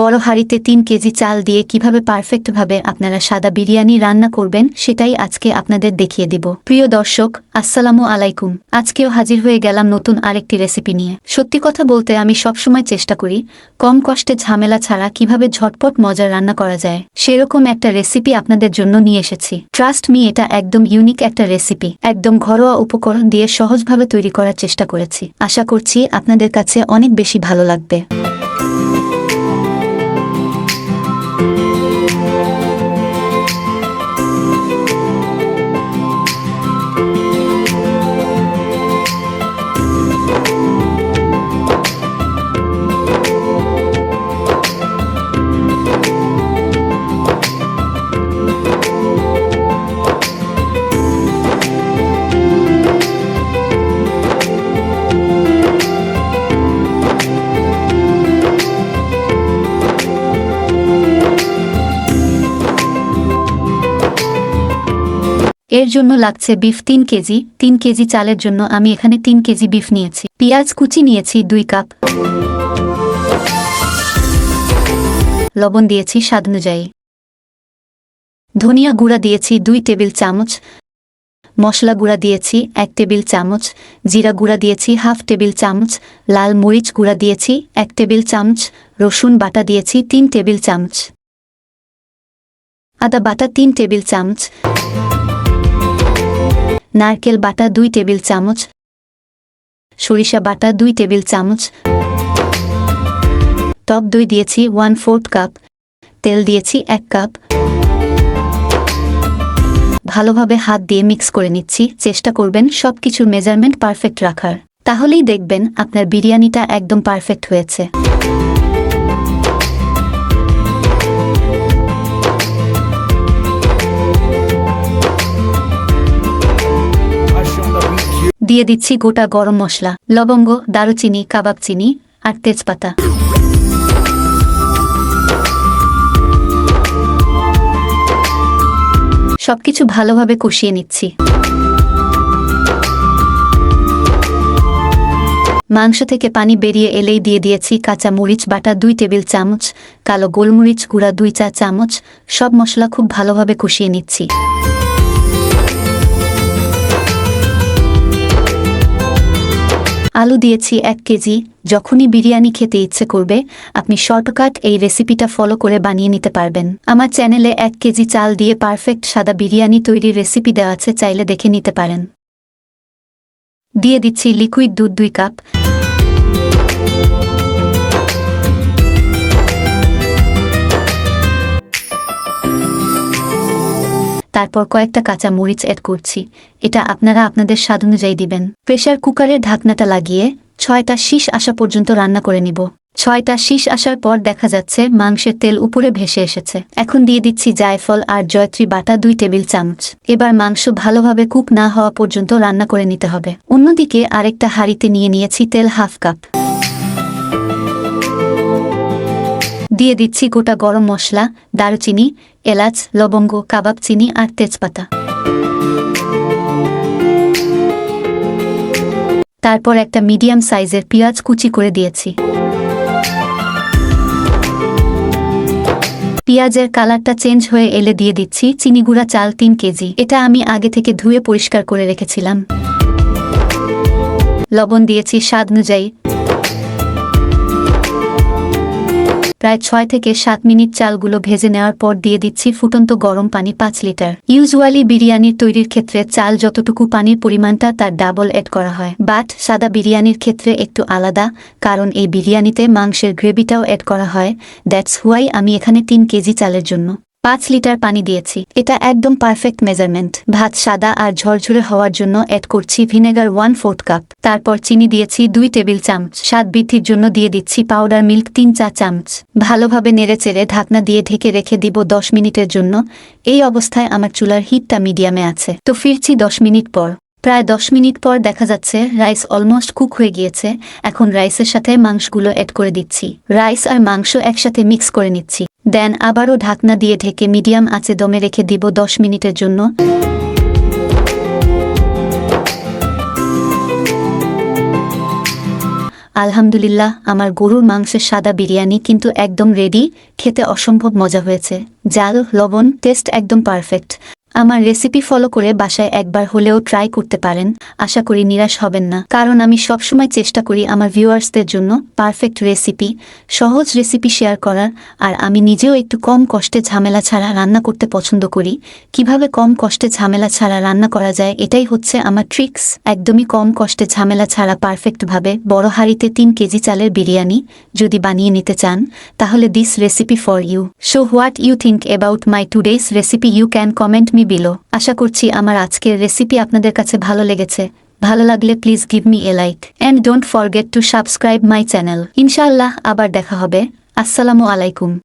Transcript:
বড় হাঁড়িতে তিন কেজি চাল দিয়ে কীভাবে পারফেক্টভাবে আপনারা সাদা বিরিয়ানি রান্না করবেন, সেটাই আজকে আপনাদের দেখিয়ে দিব। প্রিয় দর্শক, আসসালামু আলাইকুম। আজকেও হাজির হয়ে গেলাম নতুন আরেকটি রেসিপি নিয়ে। সত্যি কথা বলতে আমি সবসময় চেষ্টা করি, কম কষ্টে ঝামেলা ছাড়া কীভাবে ঝটপট মজার রান্না করা যায়, সেরকম একটা রেসিপি আপনাদের জন্য নিয়ে এসেছি। ট্রাস্ট মি এটা একদম ইউনিক একটা রেসিপি একদম ঘরোয়া উপকরণ দিয়ে সহজভাবে তৈরি করার চেষ্টা করেছি। আশা করছি আপনাদের কাছে অনেক বেশি ভালো লাগবে। এর জন্য লাগছে বিফ তিন কেজি তিন কেজি চালের জন্য আমি এখানে তিন কেজি বিফ নিয়েছি। পেঁয়াজ কুচি নিয়েছি দুই কাপ। লবণ দিয়েছি স্বাদ অনুযায়ী। ধনিয়া গুঁড়া দিয়েছি দুই টেবিল চামচ। মশলা গুঁড়া দিয়েছি এক টেবিল চামচ। জিরা গুঁড়া দিয়েছি হাফ টেবিল চামচ। লাল মরিচ গুঁড়া দিয়েছি এক টেবিল চামচ। রসুন বাটা দিয়েছি তিন টেবিল চামচ। আদা বাটা তিন টেবিল চামচ। নারকেল বাটা দুই টেবিল চামচ, সরিষা বাটা দুই টেবিল চামচ, টক দই দিয়েছি ওয়ান ফোর্থ কাপ তেল দিয়েছি এক কাপ ভালোভাবে হাত দিয়ে মিক্স করে নিচ্ছি, চেষ্টা করবেন সব কিছুর মেজারমেন্ট পারফেক্ট রাখার। তাহলেই দেখবেন আপনার বিরিয়ানিটা একদম পারফেক্ট হয়েছে। দিয়ে দিচ্ছি গোটা গরম মশলা, লবঙ্গ, দারুচিনি, কাবাব চিনি আর তেজপাতা। সবকিছু ভালোভাবে কষিয়ে নিচ্ছি। মাংস থেকে পানি বেরিয়ে এলেই দিয়ে দিয়েছি কাঁচা মরিচ বাটা, দুই টেবিল চামচ, কালো গোলমরিচ গুঁড়া, দুই চা চামচ, সব মশলা খুব ভালোভাবে কষিয়ে নিচ্ছি। আলু দিয়েছি এক কেজি, যখনই বিরিয়ানি খেতে ইচ্ছে করবে, আপনি শর্টকাট এই রেসিপিটা ফলো করে বানিয়ে নিতে পারবেন। আমার চ্যানেলে এক কেজি চাল দিয়ে পারফেক্ট সাদা বিরিয়ানি তৈরির রেসিপি দেওয়া আছে, চাইলে দেখে নিতে পারেন। দিয়ে দিচ্ছি লিকুইড দুধ দুই কাপ তারপর কয়েকটা কাঁচা মরিচ অ্যাড করছি। এটা আপনারা আপনাদের স্বাদ অনুযায়ী দিবেন। প্রেশার কুকারের ঢাকনাটা লাগিয়ে ছয়টা শীষ আসা পর্যন্ত রান্না করে নিব। ছয়টা শীষ আসার পর দেখা যাচ্ছে মাংসের তেল উপরে ভেসে এসেছে। এখন দিয়ে দিচ্ছি জায়ফল আর জয়ত্রী বাটা দুই টেবিল চামচ। এবার মাংস ভালোভাবে কুক না হওয়া পর্যন্ত রান্না করে নিতে হবে। অন্যদিকে আরেকটা হাঁড়িতে নিয়ে নিয়েছি তেল হাফ কাপ। দিয়ে দিচ্ছি গোটা গরম মশলা, দারুচিনি, এলাচ, লবঙ্গ, কাবাব, চিনি আর তেজপাতা। তারপর একটা মিডিয়াম সাইজের পেঁয়াজ কুচি করে দিয়েছি। পেঁয়াজের কালারটা চেঞ্জ হয়ে এলে দিয়ে দিচ্ছি চিনি গুঁড়া চাল তিন কেজি। এটা আমি আগে থেকে ধুয়ে পরিষ্কার করে রেখেছিলাম। লবণ দিয়েছি স্বাদ অনুযায়ী। প্রায় ছয় থেকে সাত মিনিট চালগুলো ভেজে নেওয়ার পর দিয়ে দিচ্ছি ফুটন্ত গরম পানি পাঁচ লিটার। ইউজুয়ালি বিরিয়ানির তৈরির ক্ষেত্রে চাল যতটুকু পানির পরিমাণটা তার ডাবল এড করা হয়। বাট সাদা বিরিয়ানির ক্ষেত্রে একটু আলাদা, কারণ এই বিরিয়ানিতে মাংসের গ্রেভিটাও এড করা হয়। দ্যাটস হোয়াই আমি এখানে তিন কেজি চালের জন্য। পাঁচ লিটার পানি দিয়েছি। এটা একদম পারফেক্ট মেজারমেন্ট ভাত সাদা আর ঝরঝরে হওয়ার জন্য অ্যাড করছি ভিনেগার ওয়ান ফোর্থ কাপ তারপর চিনি দিয়েছি দুই টেবিল চামচ। স্বাদ বৃদ্ধির জন্য দিয়ে দিচ্ছি পাউডার মিল্ক তিন চা চামচ। ভালোভাবে নেড়েচেড়ে ঢাকনা দিয়ে ঢেকে রেখে দিব দশ মিনিটের জন্য। এই অবস্থায় আমার চুলার হিটটা মিডিয়ামে আছে। তো ফিরছি দশ মিনিট পর। প্রায় দশ মিনিট পর দেখা যাচ্ছে রাইস অলমোস্ট কুক হয়ে গিয়েছে। এখন রাইসের সাথে মাংসগুলো অ্যাড করে দিচ্ছি। রাইস আর মাংস একসাথে মিক্স করে নিচ্ছি। দেন আবারও ঢাকনা দিয়ে ঢেকে মিডিয়াম আঁচে দমে রেখে দিব দশ মিনিটের জন্য। আলহামদুলিল্লাহ, আমার গরুর মাংসের সাদা বিরিয়ানি কিন্তু একদম রেডি খেতে অসম্ভব মজা হয়েছে। জাল লবণ টেস্ট একদম পারফেক্ট আমার রেসিপি ফলো করে বাসায় একবার হলেও ট্রাই করতে পারেন, আশা করি নিরাশ হবেন না। কারণ আমি সবসময় চেষ্টা করি আমার ভিউয়ার্সদের জন্য পারফেক্ট রেসিপি সহজ রেসিপি শেয়ার করার, আর আমি নিজেও একটু কম কষ্টে ঝামেলা ছাড়া রান্না করতে পছন্দ করি। কীভাবে কম কষ্টে ঝামেলা ছাড়া রান্না করা যায় এটাই হচ্ছে আমার ট্রিক্স একদমই কম কষ্টে ঝামেলা ছাড়া পারফেক্টভাবে বড় হাঁড়িতে তিন কেজি চালের বিরিয়ানি যদি বানিয়ে নিতে চান, তাহলে this recipe for you so what you think about my today's recipe you can comment me below. আশা করছি আমার আজকের রেসিপি আপনাদের কাছে ভালো লেগেছে। ভালো লাগলে please give me a like and don't forget to subscribe my channel ইনশাআল্লাহ আবার দেখা হবে। আসসালামু আলাইকুম।